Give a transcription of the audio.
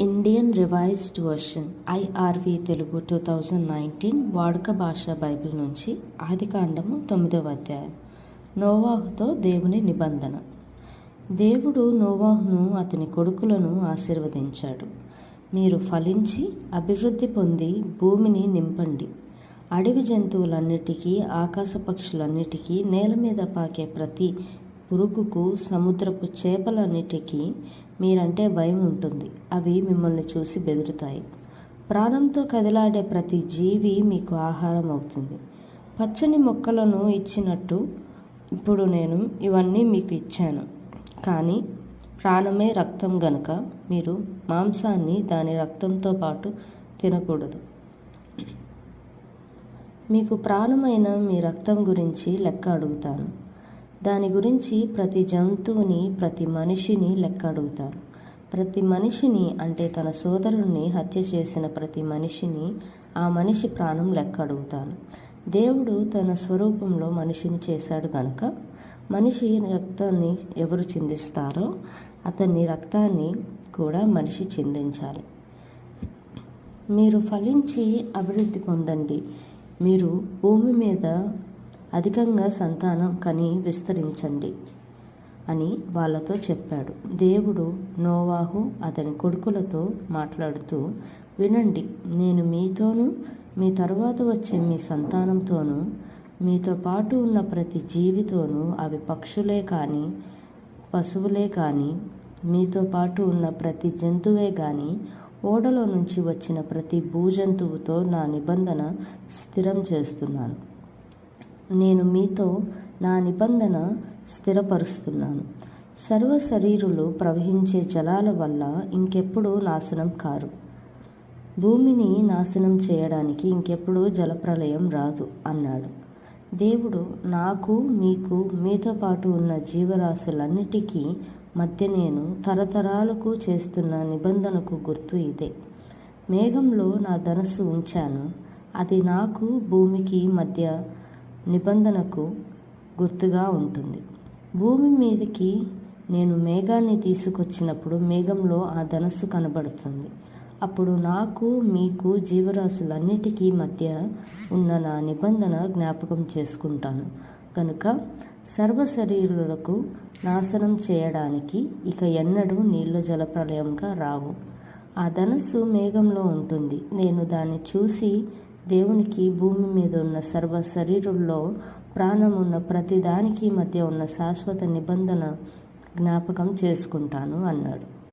Indian revised version IRV Telugu two thousand nineteen వాడుక భాష Bible నుంచి ఆదికాండము తొమ్మిదవ అధ్యాయం. నోవాహుతో దేవుని నిబంధన. దేవుడు నోవాహును అతని కొడుకులను ఆశీర్వదించాడు. మీరు ఫలించి అభివృద్ధి పొంది భూమిని నింపండి. అడవి జంతువులన్నిటికీ ఆకాశ పక్షులన్నిటికీ నేల మీద పాకే ప్రతి పురుగుకు సముద్రపు చేపలన్నిటికీ మీరంటే భయం ఉంటుంది అవి మిమ్మల్ని చూసి బెదురుతాయి. ప్రాణంతో కదిలాడే ప్రతి జీవి మీకు ఆహారం అవుతుంది పచ్చని మొక్కలను ఇచ్చినట్టు ఇప్పుడు నేను ఇవన్నీ మీకు ఇచ్చాను. కానీ ప్రాణమే రక్తం గనుక మీరు మాంసాన్ని దాని రక్తంతో పాటు తినకూడదు. మీకు ప్రాణమైన మీ రక్తం గురించి లెక్క అడుగుతాను. దాని గురించి ప్రతి జంతువుని ప్రతి మనిషిని లెక్క అడుగుతాను ప్రతి మనిషిని అంటే తన సోదరుణ్ణి హత్య చేసిన ప్రతి మనిషిని ఆ మనిషి ప్రాణం లెక్క అడుగుతాను దేవుడు తన స్వరూపంలో మనిషిని చేశాడు కనుక మనిషి రక్తాన్ని ఎవరు చిందిస్తారో అతని రక్తాన్ని కూడా మనిషి చిందించాలి. మీరు ఫలించి అభివృద్ధి పొందండి. మీరు భూమి మీద అధికంగా సంతానం కని విస్తరించండి అని వాళ్ళతో చెప్పాడు. దేవుడు నోవాహు అతని కొడుకులతో మాట్లాడుతూ వినండి నేను మీతోనూ మీ తరువాత వచ్చే మీ సంతానంతోనూ మీతో పాటు ఉన్న ప్రతి జీవితోనూ అవి పక్షులే కానీ పశువులే కానీ మీతో పాటు ఉన్న ప్రతి జంతువే కానీ ఓడలో నుంచి వచ్చిన ప్రతి భూజంతువుతో నా నిబంధన స్థిరం చేస్తున్నాను. నేను మీతో నా నిబంధన స్థిరపరుస్తున్నాను. సర్వ శరీరులు ప్రవహించే జలాల వల్ల ఇంకెప్పుడు నాశనం కారు. భూమిని నాశనం చేయడానికి ఇంకెప్పుడు జలప్రలయం రాదు అన్నాడు. దేవుడు నాకు మీకు మీతో పాటు ఉన్న జీవరాశులన్నిటికీ మధ్య నేను తరతరాలకు చేస్తున్న నిబంధనకు గుర్తు ఇదే. మేఘంలో నా ధనస్సు ఉంచాను. అది నాకు భూమికి మధ్య నిబంధనకు గుర్తుగా ఉంటుంది. భూమి మీదకి నేను మేఘాన్ని తీసుకొచ్చినప్పుడు మేఘంలో ఆ ధనస్సు కనబడుతుంది. అప్పుడు నాకు మీకు జీవరాశులన్నిటికీ మధ్య ఉన్న నా నిబంధన జ్ఞాపకం చేసుకుంటాను. కనుక సర్వ శరీరులకు నాశనం చేయడానికి ఇక ఎన్నడూ నీళ్ళు జలప్రలయంగా రావు. ఆ ధనస్సు మేఘంలో ఉంటుంది. నేను దాన్ని చూసి దేవునికి భూమి మీద ఉన్న సర్వ శరీరుల్లో ప్రాణం ఉన్న ప్రతిదానికి మధ్య ఉన్న శాశ్వత నిబంధన జ్ఞాపకం చేసుకుంటాను అన్నాడు.